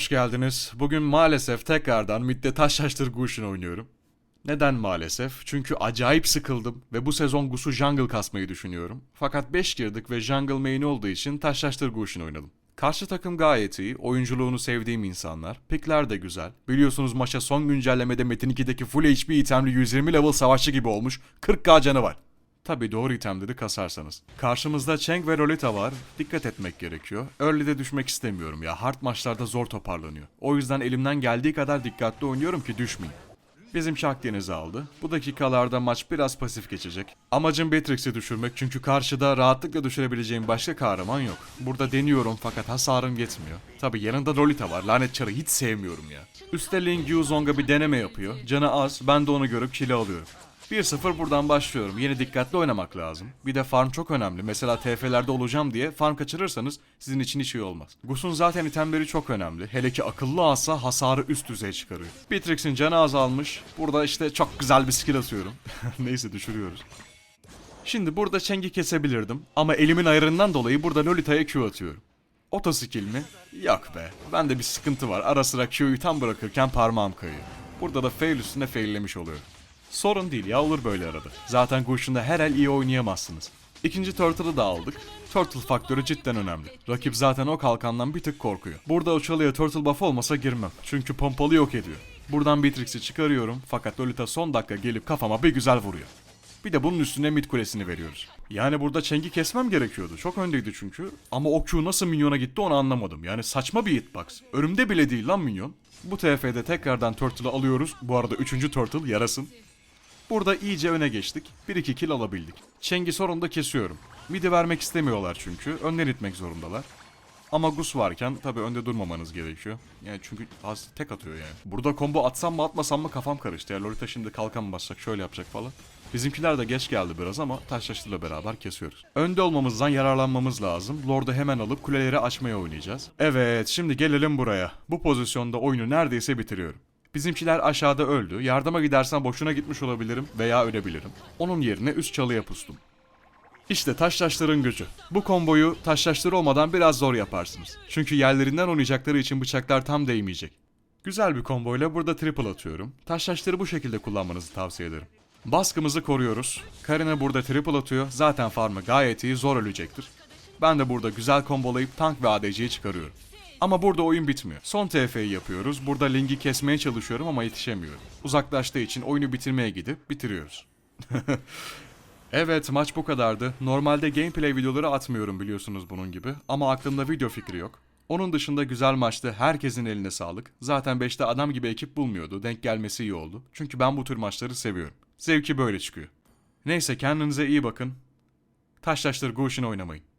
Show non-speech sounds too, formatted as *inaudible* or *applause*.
hoş geldiniz. Bugün maalesef tekrardan Mid'de Taşlaştır Gush'un oynuyorum. Neden maalesef? Çünkü acayip sıkıldım ve bu sezon Gus'u jungle kasmayı düşünüyorum. Fakat 5 girdik ve jungle main olduğu için Taşlaştır Gush'un oynadım. Karşı takım gayet iyi, oyunculuğunu sevdiğim insanlar, pickler de güzel. Biliyorsunuz maça son güncellemede Metin 2'deki full HP itemli 120 level savaşçı gibi olmuş, 40k canı var. Tabi doğru itemleri kasarsanız. Karşımızda Cheng ve Lolita var. Dikkat etmek gerekiyor. Early'de düşmek istemiyorum ya. Hard maçlarda zor toparlanıyor. O yüzden elimden geldiği kadar dikkatli oynuyorum ki düşmeyeyim. Bizimki Akdeniz'i aldı. Bu dakikalarda maç biraz pasif geçecek. Amacım Beatrix'i düşürmek çünkü karşıda rahatlıkla düşürebileceğim başka kahraman yok. Burada deniyorum fakat hasarım yetmiyor. Tabi yanında Lolita var. Lanet çarı hiç sevmiyorum ya. Üste Ling Yuzong'a bir deneme yapıyor. Canı az. Ben de onu görüp kill'i alıyorum. 1-0 buradan başlıyorum. Yine dikkatli oynamak lazım. Bir de farm çok önemli. Mesela TF'lerde olacağım diye farm kaçırırsanız sizin için hiç iyi olmaz. Gus'un zaten itemleri çok önemli. Hele ki akıllı asa hasarı üst düzey çıkarıyor. Beatrix'in canı azalmış. Burada işte çok güzel bir skill atıyorum. *laughs* Neyse düşürüyoruz. Şimdi burada Cheng'i kesebilirdim. Ama elimin ayarından dolayı burada Lolita'ya Q atıyorum. Oto skill mi? Yok be. Bende bir sıkıntı var. Ara sıra Q'yu tam bırakırken parmağım kayıyor. Burada da fail üstüne faillemiş oluyorum. Sorun değil ya olur böyle arada. Zaten Gush'unda her el iyi oynayamazsınız. İkinci Turtle'ı da aldık. Turtle faktörü cidden önemli. Rakip zaten o kalkandan bir tık korkuyor. Burada o çalıya Turtle buff olmasa girmem. Çünkü pompalı yok ediyor. Buradan Beatrix'i çıkarıyorum fakat Lolita son dakika gelip kafama bir güzel vuruyor. Bir de bunun üstüne mid kulesini veriyoruz. Yani burada Cheng'i kesmem gerekiyordu. Çok öndeydi çünkü. Ama o Q nasıl minyona gitti onu anlamadım. Yani saçma bir hitbox. Önümde bile değil lan minyon. Bu TF'de tekrardan Turtle'ı alıyoruz. Bu arada 3. Turtle yarasın. Burada iyice öne geçtik. 1-2 kill alabildik. Cheng'i sonunda kesiyorum. Midi vermek istemiyorlar çünkü. Önden itmek zorundalar. Ama Gus varken tabii önde durmamanız gerekiyor. Yani çünkü az tek atıyor yani. Burada combo atsam mı atmasam mı kafam karıştı. Ya Lolita şimdi kalkan mı basacak şöyle yapacak falan. Bizimkiler de geç geldi biraz ama taşlaştırla beraber kesiyoruz. Önde olmamızdan yararlanmamız lazım. Lord'u hemen alıp kuleleri açmaya oynayacağız. Evet şimdi gelelim buraya. Bu pozisyonda oyunu neredeyse bitiriyorum. Bizimkiler aşağıda öldü. Yardıma gidersem boşuna gitmiş olabilirim veya ölebilirim. Onun yerine üst çalıya pustum. İşte taşlaşların gücü. Bu komboyu taşlaştır olmadan biraz zor yaparsınız. Çünkü yerlerinden oynayacakları için bıçaklar tam değmeyecek. Güzel bir komboyla burada triple atıyorum. Taşlaştırı bu şekilde kullanmanızı tavsiye ederim. Baskımızı koruyoruz. Karina burada triple atıyor. Zaten farmı gayet iyi zor ölecektir. Ben de burada güzel kombolayıp tank ve ADC'yi çıkarıyorum. Ama burada oyun bitmiyor. Son TF'yi yapıyoruz. Burada Ling'i kesmeye çalışıyorum ama yetişemiyorum. Uzaklaştığı için oyunu bitirmeye gidip bitiriyoruz. *laughs* Evet maç bu kadardı. Normalde gameplay videoları atmıyorum biliyorsunuz bunun gibi. Ama aklımda video fikri yok. Onun dışında güzel maçtı. Herkesin eline sağlık. Zaten 5'te adam gibi ekip bulmuyordu. Denk gelmesi iyi oldu. Çünkü ben bu tür maçları seviyorum. Zevki böyle çıkıyor. Neyse kendinize iyi bakın. Taşlaştır Goshin oynamayın.